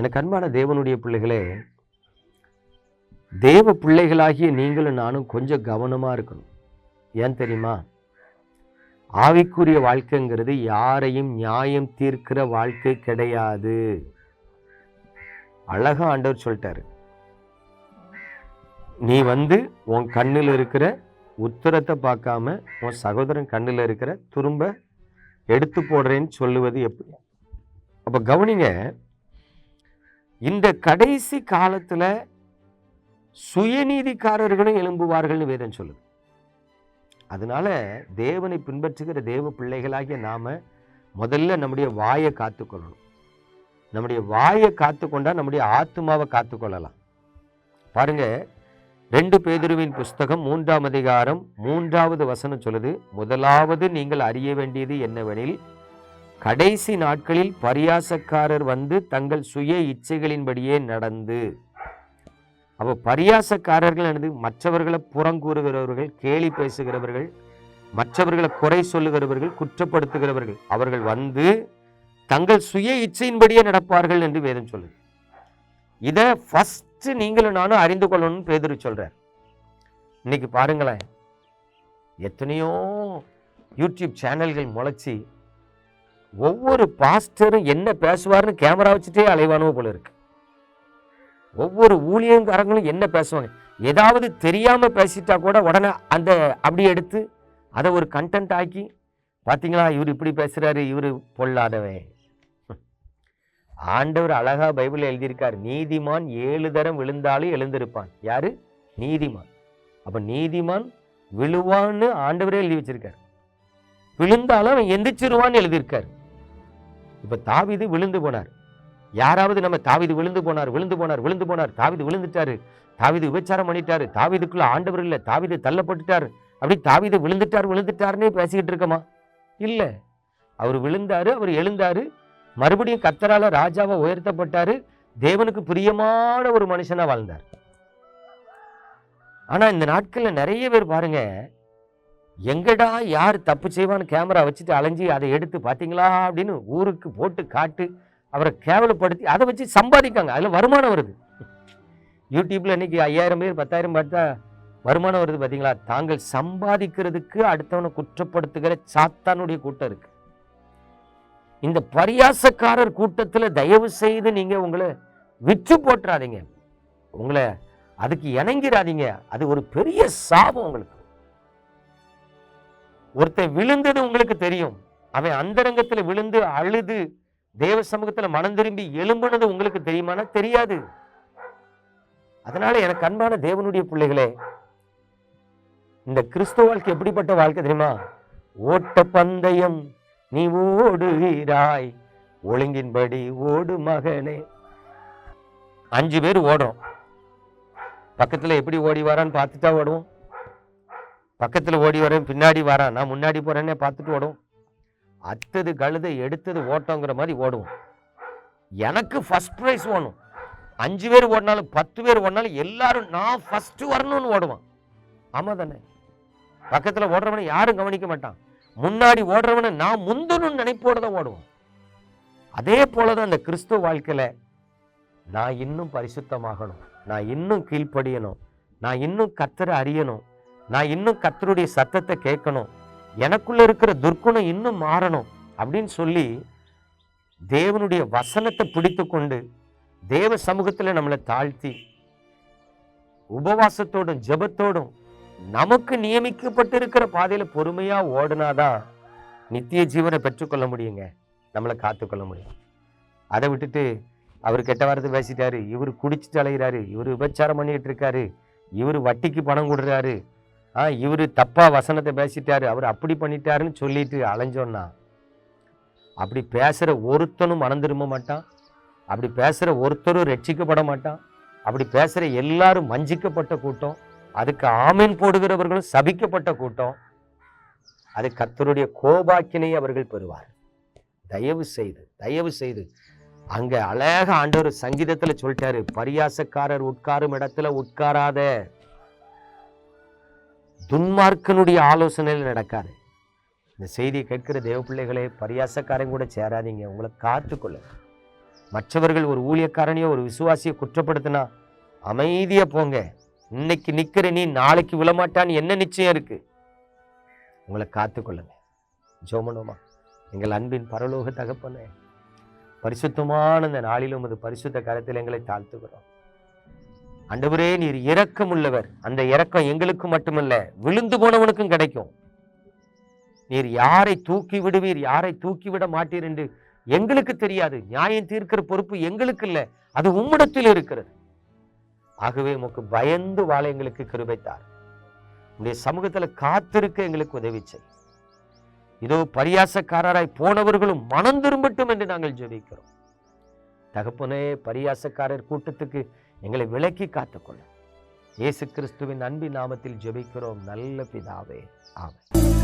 எனக்கு அன்பான தேவனுடைய பிள்ளைகளே தேவ பிள்ளைகளாகிய நீங்களும் நானும் கொஞ்சம் கவனமாக இருக்கணும். ஏன் தெரியுமா? ஆவிக்குரிய வாழ்க்கைங்கிறது யாரையும் நியாயம் தீர்க்கிற வாழ்க்கை கிடையாது. அழகா ஆண்டவர் சொல்லிட்டாரு. நீ வந்து உன் கண்ணில் இருக்கிற உத்தரத்தை பார்க்காம உன் சகோதரன் கண்ணில் இருக்கிற துரும்ப எடுத்து போடுறேன்னு சொல்லுவது எப்படி? அப்போ கவனிங்க இந்த கடைசி காலத்தில் சுயநீதிக்காரர்களும் எழும்புவார்கள்னு வேதம் சொல்லுது. அதனால தேவனை பின்பற்றுகிற தேவ பிள்ளைகளாகிய நாம முதல்ல நம்முடைய வாயை காத்துக்கொள்ளணும் நம்முடைய வாயை காத்துக்கொண்டால் நம்முடைய ஆத்மாவை காத்துக்கொள்ளலாம் பாருங்க ரெண்டு பேதுருவின் புஸ்தகம் மூன்றாம் அதிகாரம் மூன்றாவது வசனம் சொல்லுது முதலாவது நீங்கள் அறிய வேண்டியது என்னவெனில் கடைசி நாட்களில் பரியாசக்காரர் வந்து தங்கள் சுய இச்சைகளின்படியே நடந்து. அப்போ பரியாசக்காரர்கள் எனது மற்றவர்களை புறங்கூறுகிறவர்கள் கேலி பேசுகிறவர்கள் மற்றவர்களை குறை சொல்லுகிறவர்கள் குற்றப்படுத்துகிறவர்கள் அவர்கள் வந்து தங்கள் சுய இச்சையின்படியே நடப்பார்கள் என்று வேதம் சொல்லுது. இதை ஃபஸ்ட்டு நீங்களும் நானும் அறிந்து கொள்ளணும்னு பேதுரு சொல்கிறார் இன்னைக்கு பாருங்களேன் எத்தனையோ யூடியூப் சேனல்கள் முளைச்சி ஒவ்வொரு பாஸ்டரும் என்ன பேசுவார்னு கேமரா வச்சுட்டே அலைவானோ போல இருக்கு. ஒவ்வொரு ஊழியங்காரங்களும் என்ன பேசுவாங்க? ஏதாவது தெரியாம பேசிட்டா கூட உடனே அந்த அப்படியே எடுத்து அதை ஒரு கண்டென்ட் ஆக்கி பார்த்தீங்களா இவர் இப்படி பேசுறாரு இவர் பொல்லாதவன். ஆண்டவர் அழகா பைபிள் எழுதியிருக்கார். நீதிமான் ஏழு தரம் விழுந்தாலும் எழுந்திருப்பான். யாரு? நீதிமான். அப்ப நீதிமான் விழுவான்னு ஆண்டவரே எழுதி வச்சிருக்கார். விழுந்தாலும் அவன் எந்திரிச்சிருவான்னு எழுதியிருக்காரு. இப்ப தாவிது விழுந்து போனார். யாராவது நம்ம தாவீது விழுந்து போனார் விழுந்து போனார் விழுந்து போனார் தாவிது விழுந்துட்டாரு தாவிது விபச்சாரம் பண்ணிட்டாரு தாவிதுக்குள்ள ஆண்டவர் இல்லை தாவீது தள்ளப்பட்டுட்டாரு அப்படி தாவிது விழுந்துட்டார் விழுந்துட்டாருன்னே பேசிக்கிட்டு இருக்கமா? இல்லை. அவர் விழுந்தாரு அவர் எழுந்தாரு மறுபடியும் கத்தரால ராஜாவை உயர்த்தப்பட்டாரு தேவனுக்கு பிரியமான ஒரு மனுஷனா வாழ்ந்தார். ஆனா இந்த நாட்கள்ல நிறைய பேர் பாருங்க எங்கடா யார் தப்பு செய்வான்னு கேமரா வச்சுட்டு அலைஞ்சி அதை எடுத்து பார்த்தீங்களா அப்படின்னு ஊருக்கு போட்டு காட்டு அவரை கேவலப்படுத்தி அதை வச்சு சம்பாதிக்காங்க. அதில் வருமானம் வருது. யூடியூப்பில் இன்றைக்கி ஐயாயிரம் பேர் பத்தாயிரம் பார்த்தா வருமானம் வருது பார்த்தீங்களா? தாங்கள் சம்பாதிக்கிறதுக்கு அடுத்தவனை குற்றப்படுத்துகிற சாத்தானுடைய கூட்டம் இருக்கு. இந்த பரியாசக்காரர் கூட்டத்தில் தயவு செய்து நீங்கள் உங்களை விற்று போட்டுறாதீங்க. உங்களை அதுக்கு இணங்கிறாதீங்க அது ஒரு பெரிய சாபம் உங்களுக்கு. ஒருத்தன் விழுந்தது உங்களுக்கு தெரியும். அவன் அந்தரங்கத்தில் விழுந்து அழுது தேவ சமூகத்தில் மனம் திரும்பி எழும்புனது உங்களுக்கு தெரியுமானா? தெரியாது. அதனால எனக்கு அன்பான தேவனுடைய பிள்ளைகளே இந்த கிறிஸ்துவ வாழ்க்கை எப்படிப்பட்ட வாழ்க்கை தெரியுமா? ஓட்ட பந்தயம் நீ ஓடுகிறாய் ஒழுங்கின்படி ஓடு மகனே. அஞ்சு பேர் ஓடுறோம். பக்கத்தில் எப்படி ஓடி வரான்னு பார்த்துட்டா ஓடுவோம். பக்கத்தில் ஓடி வரேன் பின்னாடி வரான் நான் முன்னாடி போகிறேன்னே பார்த்துட்டு ஓடும். அத்தது கழுதை எடுத்தது ஓட்டங்கிற மாதிரி ஓடுவோம். எனக்கு ஃபர்ஸ்ட் ப்ரைஸ் ஓடணும் அஞ்சு பேர் ஓடினாலும் பத்து பேர் ஓடினாலும் எல்லாரும் நான் ஃபஸ்ட்டு வரணும்னு ஓடுவான். ஆமாம் தானே? பக்கத்தில் ஓடுறவனை யாரும் கவனிக்க மாட்டான். முன்னாடி ஓடுறவனை நான் முந்தணும்னு நினைப்போட தான் ஓடுவான். அதே போலதான் அந்த கிறிஸ்துவ வாழ்க்கையில் நான் இன்னும் பரிசுத்தமாகணும். நான் இன்னும் கீழ்ப்படியணும். நான் இன்னும் கத்தரை அறியணும். நான் இன்னும் கத்தருடைய சத்தத்தை கேட்கணும். எனக்குள்ள இருக்கிற துர்க்குணம் இன்னும் மாறணும் அப்படின்னு சொல்லி தேவனுடைய வசனத்தை பிடித்து கொண்டு தேவ சமூகத்தில் நம்மளை தாழ்த்தி உபவாசத்தோடும் ஜெபத்தோடும் நமக்கு நியமிக்கப்பட்டிருக்கிற பாதையில் பொறுமையாக ஓடுனாதான் நித்திய ஜீவனை பெற்றுக்கொள்ள முடியுங்க. நம்மளை காத்துக்கொள்ள முடியும். அதை விட்டுட்டு அவர் கெட்ட வார்த்தை பேசிட்டாரு இவர் குடிச்சிட்டு அலைகிறாரு இவர் விபச்சாரம் பண்ணிக்கிட்டு இருக்காரு இவர் வட்டிக்கு பணம் கொடுறாரு ஆ இவர் தப்பாக வசனத்தை பேசிட்டாரு. அவர் அப்படி பண்ணிட்டாருன்னு சொல்லிட்டு அலைஞ்சோன்னா அப்படி பேசுகிற ஒருத்தனும் மனம் திரும்ப மாட்டான். அப்படி பேசுகிற ஒருத்தரும் ரட்சிக்கப்பட மாட்டான். அப்படி பேசுகிற எல்லாரும் மஞ்சிக்கப்பட்ட கூட்டம். அதுக்கு ஆமீன் போடுகிறவர்களும் சபிக்கப்பட்ட கூட்டம். அது கர்த்தருடைய கோபாக்கினை அவர்கள் பெறுவார். தயவு செய்து தயவு செய்து. அங்கே அழகாக ஆண்டவர் சங்கீதத்தில் சொல்லிட்டாரு பரியாசக்காரர் உட்காரும் இடத்துல உட்காராத. துன்மார்க்கனுடைய ஆலோசனையில் நடக்காது. இந்த செய்தியை கேட்கிற தேவ பிள்ளைகளே பரியாசக்காரன் கூட சேராதீங்க. உங்களை காத்துக்கொள்ள மற்றவர்கள் ஒரு ஊழியக்காரனையோ ஒரு விசுவாசியை குற்றப்படுத்தினா அமைதியாக போங்க. இன்னைக்கு நிற்கிற நீ நாளைக்கு விழமாட்டான்னு என்ன நிச்சயம் இருக்கு? உங்களை காத்துக்கொள்ளுங்க. ஜோமனோமா எங்கள் அன்பின் பரலோக தகப்பனே பரிசுத்தமான இந்த நாளிலும் அது பரிசுத்த கரத்தில் எங்களை தாழ்த்துக்கிறோம் ஆண்டவரே நீர் இரக்கம் உள்ளவர் அந்த இரக்கம் எங்களுக்கு மட்டுமல்ல விழுந்து போனவனுக்கும் கிடைக்கும். நீர் யாரை தூக்கி விடுவீர் யாரை தூக்கி விட மாட்டீர் என்று எங்களுக்கு தெரியாது. நியாயம் தீர்க்கிற பொறுப்பு எங்களுக்கு இல்லை. அது உம்மிடத்தில் இருக்கிறது. ஆகவே உமக்கு பயந்து வாழ எங்களுக்கு கிருபைத்தார். உடைய சமூகத்துல காத்திருக்க எங்களுக்கு உதவி செய். இதோ பரியாசக்காரராய் போனவர்களும் மனம் திரும்பட்டும் என்று நாங்கள் ஜெபிக்கிறோம். தகப்பனே பரியாசக்காரர் கூட்டத்துக்கு எங்களை விலக்கி காத்துக்கொள்ள இயேசு கிறிஸ்துவின் அன்பின் நாமத்தில் ஜெபிக்கிறோம். நல்ல பிதாவே ஆமை